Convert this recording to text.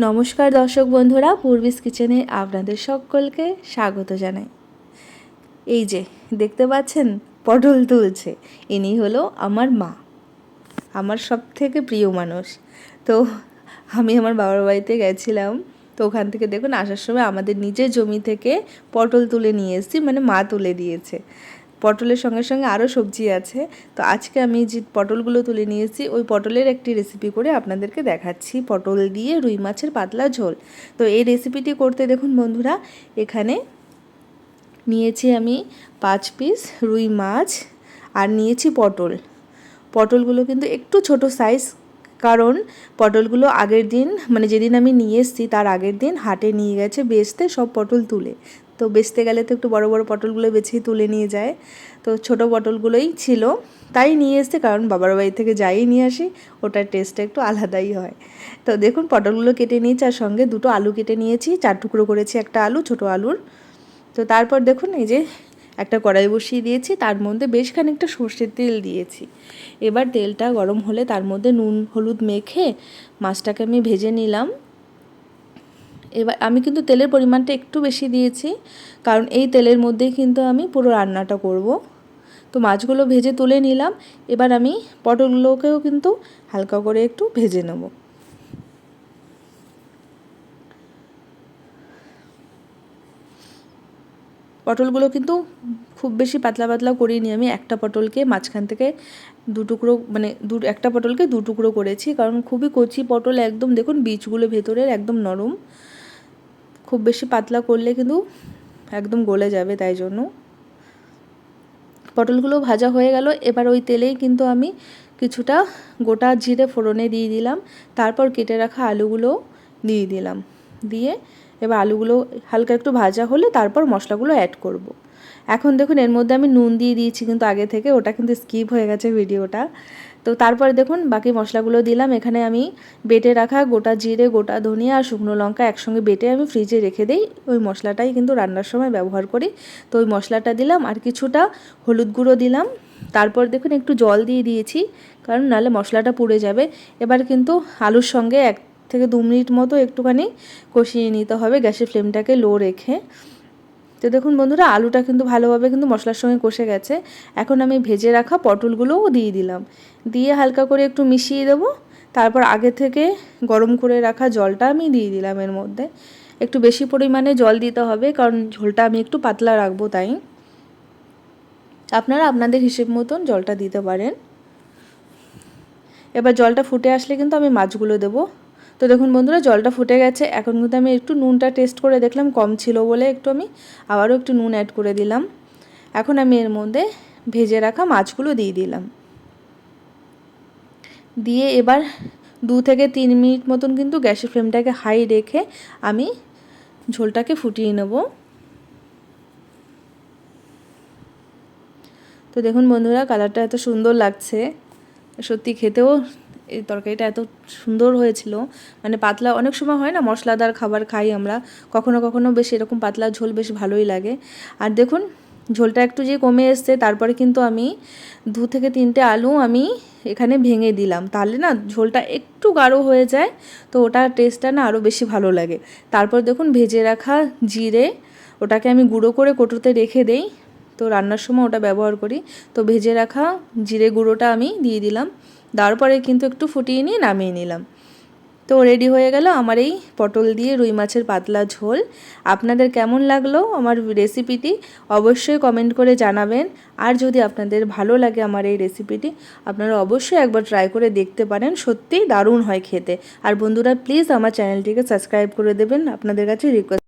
নমস্কার দর্শক বন্ধুরা, পূর্বিস কিচেনে আপনাদের সকলকে স্বাগত জানাই। এই যে, দেখতে পাচ্ছেন, পটল তুলছে। ইনি হলো আমার মা। আমার সব থেকে প্রিয় মানুষ। তো, আমি আমার বাবার বাড়িতে গেছিলাম। তো ওখান থেকে দেখুন, আসার সময় আমাদের নিজের জমি থেকে পটল তুলে নিয়ে এসেছি মানে মা তুলে দিয়েছে। পটলের সঙ্গে সঙ্গে আরও সবজি আছে। তো আজকে আমি যে পটলগুলো তুলে নিয়েছি, ওই পটলের একটি রেসিপি করে আপনাদেরকে দেখাচ্ছি। পটল দিয়ে রুই মাছের পাতলা ঝোল। তো এই রেসিপিটি করতে দেখুন বন্ধুরা, এখানে নিয়েছি আমি পাঁচ পিস রুই মাছ আর নিয়েছি পটল। পটলগুলো কিন্তু একটু ছোট সাইজ কারণ পটলগুলো আগের দিন মানে যেদিন আমি নিয়ে এসেছি, তার আগের দিন হাটে নিয়ে গেছে, বেচতে সব পটল তুলে। তো বেচতে গেলে তো একটু বড় বড় পটলগুলো বেছেই তুলে নিয়ে যায়। তো ছোট পটলগুলোই ছিল। তাই নিয়ে এসছে কারণ বাবার বাড়ি থেকে যাই নিয়ে আসি, ওটার টেস্টটা একটু আলাদাই হয়। তো দেখুন পটলগুলো কেটে নিয়েছি আর সঙ্গে দুটো আলু কেটে নিয়েছি, চার টুকরো করেছি একটা আলু, ছোট আলুর। তো তারপর দেখুন এই যে একটা কড়াই বসিয়ে দিয়েছি, তার মধ্যে বেশ খানিকটা সর্ষের তেল দিয়েছি। এবার তেলটা গরম হলে তার মধ্যে নুন, হলুদ মেখে মাছটাকে আমি ভেজে নিলাম। এবার আমি কিন্তু তেলের পরিমাণটা একটু বেশি দিয়েছি, কারণ এই তেলের মধ্যেই কিন্তু আমি পুরো রান্নাটা করব। তো মাছগুলো ভেজে তুলে নিলাম, এবার আমি পটলগুলোকেও কিন্তু হালকা করে একটু ভেজে নেব। পটলগুলো কিন্তু খুব বেশি পাতলা পাতলা করিনি আমি, একটা পটলকে মাঝখান থেকে দু টুকরো মানে দু, একটা পটলকে দু টুকরো করেছি, কারণ খুবই কচি পটল, একদম দেখুন বীজগুলো ভেতরের একদম নরম। খুব বেশি পাতলা করলে কিন্তু একদম গলে যাবে তাই জন্য। পটলগুলো ভাজা হয়ে গেল। এবার ওই তেলেই কিন্তু আমি কিছুটা গোটা জিরে ফোড়নে দিয়ে দিলাম। তারপর কেটে রাখা আলুগুলো দিয়ে দিলাম। দিয়ে এবার আলুগুলো হালকা একটু ভাজা হলে তারপর মশলাগুলো অ্যাড করব। এখন দেখুন, এর মধ্যে আমি নুন দিয়ে দিয়েছি কিন্তু আগে থেকে, ওটা কিন্তু স্কিপ হয়ে গেছে ভিডিওটা। তো তারপরে দেখুন, বাকি মশলাগুলো দিলাম, এখানে আমি বেটে রাখা গোটা জিরে, গোটা ধনিয়া আর শুকনো লঙ্কা একসঙ্গে বেটে আমি ফ্রিজে রেখে দিই। ওই মশলাটাই কিন্তু রান্নার সময় ব্যবহার করি। তো ওই মশলাটা দিলাম, আর কিছুটা হলুদ গুঁড়ো দিলাম। তারপর দেখুন, একটু জল দিয়ে দিয়েছি, কারণ নাহলে মশলাটা পুড়ে যাবে। এবার কিন্তু আলুর সঙ্গে এক থেকে দু মিনিট মতো একটুখানি কষিয়ে নিতে হবে গ্যাসের ফ্লেমটাকে লো রেখে। তো দেখুন বন্ধুরা, আলুটা কিন্তু ভালোভাবে কিন্তু মশলার সঙ্গে কষে গেছে। এখন আমি ভেজে রাখা পটলগুলোও দিয়ে দিলাম। দিয়ে হালকা করে একটু মিশিয়ে দেবো। তারপর আগে থেকে গরম করে রাখা জলটা আমি দিয়ে দিলাম এর মধ্যে। একটু বেশি পরিমাণে জল দিতে হবে, কারণ ঝোলটা আমি একটু পাতলা রাখব তাই। আপনারা আপনাদের হিসেব মতন জলটা দিতে পারেন। এবার জলটা ফুটে আসলে কিন্তু আমি মাছগুলো দেবো। তো দেখুন বন্ধুরা, জলটা ফুটে গেছে। এখন কিন্তু আমি একটু নুনটা টেস্ট করে দেখলাম, কম ছিল বলে একটু আমি আবারও একটু নুন অ্যাড করে দিলাম। এখন আমি এর মধ্যে ভেজে রাখা মাছগুলো দিয়ে দিলাম। দিয়ে এবার দু থেকে তিন মিনিট মতন কিন্তু গ্যাসের ফ্লেমটাকে হাই রেখে আমি ঝোলটাকে ফুটিয়ে নেব। তো দেখুন বন্ধুরা কালারটা এত সুন্দর লাগছে। সত্যি খেতেও এই তরকারিটা এত সুন্দর হয়েছিল। মানে পাতলা অনেক সময় হয় না, মশলাদার খাবার খাই আমরা। কখনো কখনো বেশ এরকম পাতলা ঝোল বেশ ভালোই লাগে। আর দেখুন, ঝোলটা একটু যে কমে এসছে, তারপরে কিন্তু আমি দু থেকে তিনটে আলু আমি এখানে ভেঙে দিলাম। তাহলে না, ঝোলটা একটু গাঢ় হয়ে যায়, তো ওটার টেস্টটা না আরও বেশি ভালো লাগে। তারপর দেখুন, ভেজে রাখা জিরে, ওটাকে আমি গুঁড়ো করে কোটোতে রেখে দেই। তো রান্নার সময় ওটা ব্যবহার করি। তো ভেজে রাখা জিরে গুঁড়োটা আমি দিয়ে দিলাম। দেওয়ার পরে কিন্তু একটু ফুটিয়ে নিয়ে নামিয়ে নিলাম। তো রেডি হয়ে গেল আমার এই পটল দিয়ে রুই মাছের পাতলা ঝোল। আপনাদের কেমন লাগল আমার রেসিপিটি অবশ্যই কমেন্ট করে জানাবেন। আর যদি আপনাদের ভালো লাগে আমার এই রেসিপিটি আপনারা অবশ্যই একবার ট্রাই করে দেখতে পারেন, সত্যিই দারুণ হয় খেতে। আর বন্ধুরা প্লিজ আমার চ্যানেলটিকে সাবস্ক্রাইব করে দেবেন। আপনাদের কাছে রিকোয়েস্ট